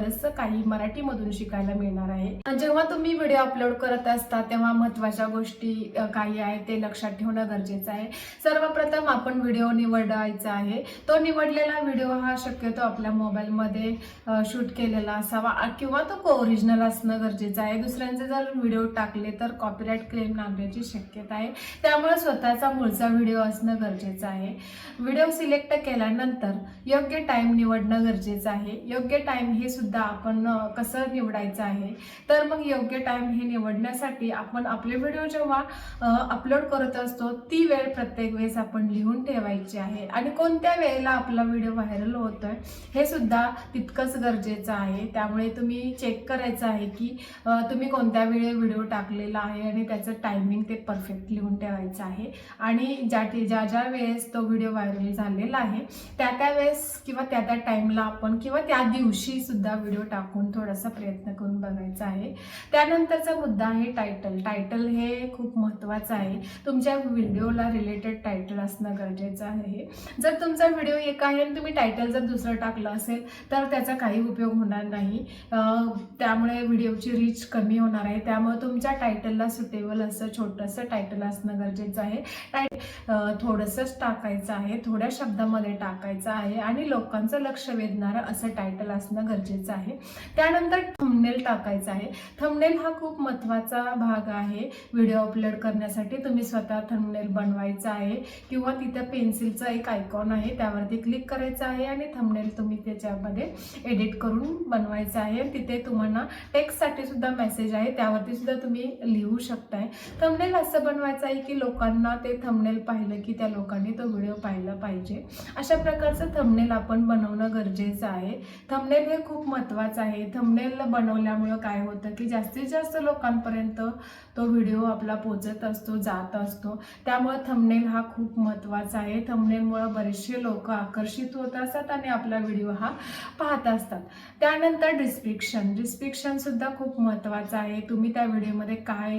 बरंचसं काही मराठीमधून शिकायला मिळणार आहे. जेव्हा तुम्ही व्हिडिओ अपलोड करत असता तेव्हा महत्त्वाच्या गोष्टी काही आहेत ते लक्षात ठेवणं गरजेचं आहे. सर्वप्रथम आपण व्हिडिओ निवडायचा आहे. तो निवडलेला व्हिडिओ हा शक्यतो आपल्या मोबाईलमध्ये शूट केलेला असावा किंवा तो को ओरिजिनल असणं गरजेचं आहे. दुसऱ्यांचे जर व्हिडिओ टाकले तर कॉपीराईट क्लेम लागण्याची शक्यता आहे. त्यामुळे स्वतःचा मूळचा व्हिडिओ असणं गरजेचं आहे. व्हिडिओ सिलेक्ट केल्यानंतर योग्य टाईम निवडणं गरजेचं आहे. योग्य टाईम हे सुद्धा सुद्धा आपण कसं निवडायचं आहे? तर मग योग्य टाईम हे निवडण्यासाठी आपण आपले व्हिडिओ जेव्हा अपलोड करत असतो ती वेळ प्रत्येक वेळेस आपण लिहून ठेवायची आहे. आणि कोणत्या वेळेला आपला व्हिडिओ व्हायरल होतोय हे सुद्धा तितकंच गरजेचं आहे. त्यामुळे तुम्ही चेक करायचं आहे की तुम्ही कोणत्या वेळी व्हिडिओ टाकलेला आहे आणि त्याचं टायमिंग ते परफेक्ट लिहून ठेवायचं आहे. आणि ज्या ज्या ज्या वेळेस तो व्हिडिओ व्हायरल झालेला आहे त्या त्या वेळेस किंवा त्या त्या टाईमला आपण किंवा त्या दिवशी सुद्धा व्हिडिओ टाकून थोडासा प्रयत्न करून बघायचा आहे. त्यानंतरचा मुद्दा आहे टायटल टायटल हे खूप महत्त्वाचं आहे. तुमच्या व्हिडिओला रिलेटेड टायटल असणं गरजेचं आहे. जर तुमचा व्हिडिओ एक आहे आणि तुम्ही टायटल जर दुसरं टाकलं असेल तर त्याचा काही उपयोग होणार नाही. त्यामुळे व्हिडिओची रीच कमी होणार आहे. त्यामुळे तुमच्या टायटलला सुटेबल असं छोटंसं टायटल असणं गरजेचं आहे. टाय थोडंसंच टाकायचं आहे. थोड्या शब्दामध्ये टाकायचं आहे आणि लोकांचं लक्ष वेधणारं असं टायटल असणं गरजेचं आहे. त्यानंतर थंबनेल टाकायचा आहे. थंबनेल हा खूप महत्त्वाचा भाग आहे. व्हिडिओ अपलोड करण्यासाठी तुम्ही स्वतः थंबनेल बनवायचा आहे किंवा तिथं पेन्सिलचा एक आयकॉन आहे त्यावरती क्लिक करायचं आहे आणि थंबनेल तुम्ही त्याच्यामध्ये एडिट करून बनवायचं आहे. तिथे तुम्हाला टेक्स्टसाठी सुद्धा मेसेज आहे. त्यावरती सुद्धा तुम्ही लिहू शकताय. थंबनेल असं बनवायचं आहे की लोकांना ते थंबनेल पाहिलं की त्या लोकांनी तो व्हिडिओ पाहिला पाहिजे. अशा प्रकारचं थंबनेल आपण बनवणं गरजेचं आहे. थंबनेल हे खूप महत्त्वाचं आहे. थंबनेल बनवल्यामुळं काय होतं की जास्तीत जास्त लोकांपर्यंत तो व्हिडिओ आपला पोचत असतो जात असतो. त्यामुळे थंबनेल हा खूप महत्त्वाचा आहे. थंबनेलमुळं बरेचसे लोक आकर्षित होत असतात आणि आपला व्हिडिओ हा पाहत असतात. त्यानंतर डिस्क्रिप्शन डिस्क्रिप्शनसुद्धा खूप महत्त्वाचं आहे. तुम्ही त्या व्हिडिओमध्ये काय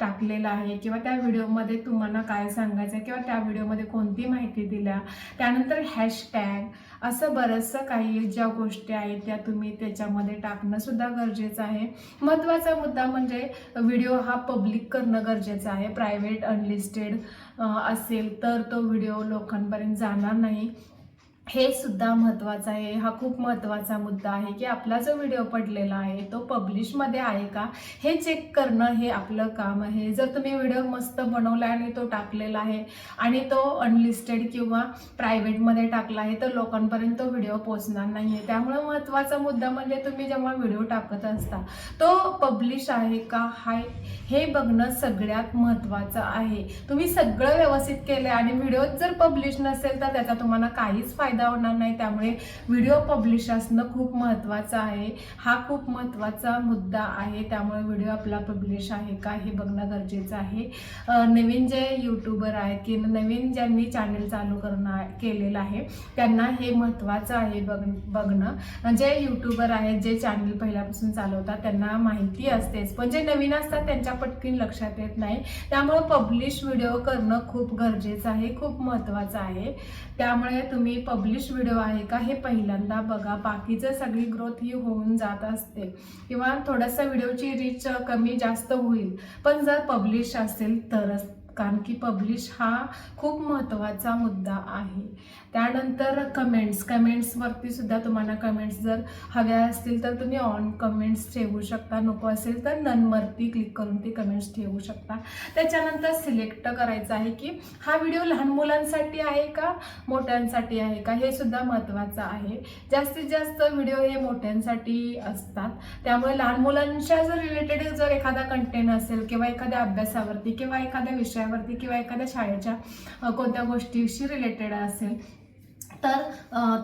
टाकलेलं आहे किंवा त्या व्हिडिओमध्ये तुम्हाला काय सांगायचं आहे किंवा त्या व्हिडिओमध्ये कोणती माहिती दिल्या त्यानंतर हॅशटॅग असं बरंचसं काही ज्या गोष्टी आहेत त्या तुम्ही त्याच्यामध्ये टाकणं सुद्धा गरजेचं आहे. महत्त्वाचा मुद्दा म्हणजे व्हिडिओ हा पब्लिक करणं गरजेचं आहे. प्रायव्हेट अनलिस्टेड असेल तर तो व्हिडिओ लोकांपर्यंत जाणार नाही. हे सुद्धा महत्त्वाचं आहे. हा खूप महत्त्वाचा मुद्दा आहे की आपला जो व्हिडिओ पडलेला आहे तो पब्लिशमध्ये आहे का? हे चेक करणं हे आपलं काम आहे. जर तुम्ही व्हिडिओ मस्त बनवला आणि तो टाकलेला आहे आणि तो अनलिस्टेड किंवा प्रायव्हेटमध्ये टाकला आहे तर लोकांपर्यंत तो व्हिडिओ पोचणार नाही आहे त्यामुळे महत्त्वाचा मुद्दा म्हणजे तुम्ही जेव्हा व्हिडिओ टाकत असता तो पब्लिश आहे का? हाय हे बघणं सगळ्यात महत्त्वाचं आहे. तुम्ही सगळं व्यवस्थित केलं आणि व्हिडिओ जर पब्लिश नसेल तर त्याचा तुम्हाला काहीच फायदा होणार नाही. त्यामुळे व्हिडिओ पब्लिश असणं खूप महत्त्वाचं आहे. हा खूप महत्त्वाचा मुद्दा आहे. त्यामुळे व्हिडिओ आपला पब्लिश आहे का हे बघणं गरजेचं आहे. नवीन जे यूट्यूबर आहेत की नवीन ज्यांनी चॅनल चालू करणं केलेलं आहे त्यांना हे महत्त्वाचं आहे बघ बघणं. जे यूट्यूबर आहेत जे चॅनल पहिल्यापासून चालवतात त्यांना माहिती असतेच. पण जे नवीन असतात त्यांच्या पटकन लक्षात येत नाही. त्यामुळे पब्लिश व्हिडिओ करणं खूप गरजेचं आहे खूप महत्त्वाचं आहे. त्यामुळे तुम्ही पब्लिश पब्लिश व्हिडिओ आहे का हे पहिल्यांदा बघा. बाकीचं सगळी ग्रोथ ही होऊन जात असते. किंवा थोडंसं व्हिडिओची रीच कमी जास्त होईल. पण जर पब्लिश असेल तरच कारण की पब्लिश हा खूप महत्त्वाचा मुद्दा आहे. त्यानंतर कमेंट्स कमेंट्सवरती सुद्धा तुम्हाला कमेंट्स जर हव्या असतील तर तुम्ही ऑन कमेंट्स ठेवू शकता. नको असेल तर ननवरती क्लिक करून ती कमेंट्स ठेवू शकता. त्याच्यानंतर सिलेक्ट करायचं आहे की हा व्हिडिओ लहान मुलांसाठी आहे का मोठ्यांसाठी आहे का हे सुद्धा महत्त्वाचं आहे. जास्तीत जास्त व्हिडिओ हे मोठ्यांसाठी असतात. त्यामुळे लहान मुलांच्या जर रिलेटेड जर एखादा कंटेंट असेल किंवा एखाद्या अभ्यासावरती किंवा एखाद्या विषयावरती किंवा एखाद्या शाळेच्या कोणत्या गोष्टीशी रिलेटेड असेल तर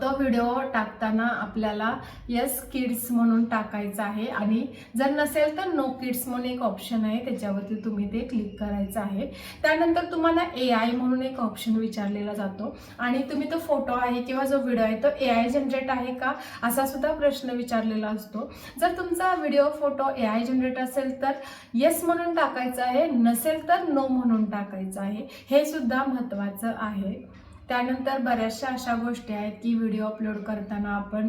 तो व्हिडिओ टाकताना आपल्याला यस किड्स म्हणून टाकायचं आहे. आणि जर नसेल तर नो किड्स म्हणून एक ऑप्शन आहे. त्याच्यावरती तुम्ही ते क्लिक करायचं आहे. त्यानंतर तुम्हाला ए आय म्हणून एक ऑप्शन विचारलेला जातो. आणि तुम्ही तो फोटो आहे किंवा जो व्हिडिओ आहे तो ए आय जनरेट आहे का? असा सुद्धा प्रश्न विचारलेला असतो. जर तुमचा video photo A I generate असेल तर येस म्हणून टाकायचं आहे. नसेल तर नो म्हणून टाकायचं आहे. हे सुद्धा महत्त्वाचं आहे. त्यानंतर बऱ्याचशा अशा गोष्टी आहेत की व्हिडिओ अपलोड करताना आपण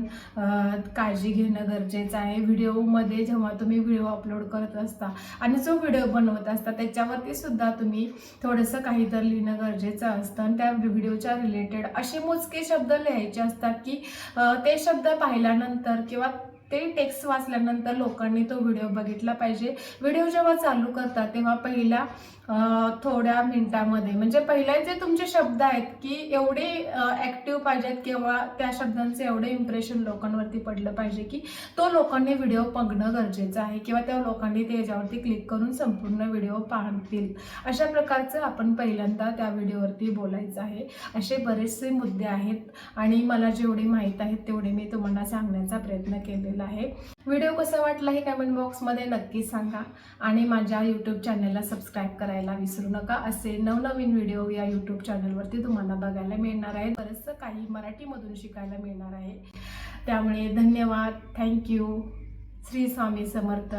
काळजी घेणं गरजेचं आहे. व्हिडिओमध्ये जेव्हा तुम्ही व्हिडिओ अपलोड करत असता आणि जो व्हिडिओ बनवत असता त्याच्यावरती सुद्धा तुम्ही थोडंसं काहीतरी लिहिणं गरजेचं असतं. आणि त्या व्हिडिओच्या रिलेटेड असे मोजके शब्द लिहायचे असतात की ते शब्द पाहिल्यानंतर किंवा ते टेक्स्ट वाचल्यानंतर लोकांनी तो व्हिडिओ बघितला पाहिजे. व्हिडिओ जेव्हा चालू करतात तेव्हा पहिल्या थोड्या मिनिटामध्ये म्हणजे पहिले जे तुमचे शब्द आहेत की एवढे ॲक्टिव्ह पाहिजेत किंवा त्या शब्दांचं एवढे इम्प्रेशन लोकांवरती पडलं पाहिजे की तो लोकांनी व्हिडिओ बघणं गरजेचं आहे किंवा त्या लोकांनी ते याच्यावरती क्लिक करून संपूर्ण व्हिडिओ पाहतील. अशा प्रकारचं आपण पहिल्यांदा त्या व्हिडिओवरती बोलायचं आहे. असे बरेचसे मुद्दे आहेत आणि मला जेवढे माहीत आहेत तेवढे मी तुम्हाला सांगण्याचा प्रयत्न केलेला आहे. व्हिडिओ कसा वाटला हे कमेंट बॉक्समध्ये नक्की सांगा. आणि माझ्या यूट्यूब चॅनलला सबस्क्राईब करायला विसरू नका. असे नवनवीन व्हिडिओ या यूट्यूब चॅनलवरती तुम्हाला बघायला मिळणार आहे बरंचसं काही मराठीमधून शिकायला मिळणार आहे. त्यामुळे धन्यवाद. Thank you Shri Swami Samarth.